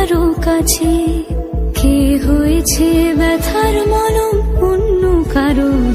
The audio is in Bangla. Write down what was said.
কারও কাছে? কি হয়েছে? ব্যথার মলম অন্য কারও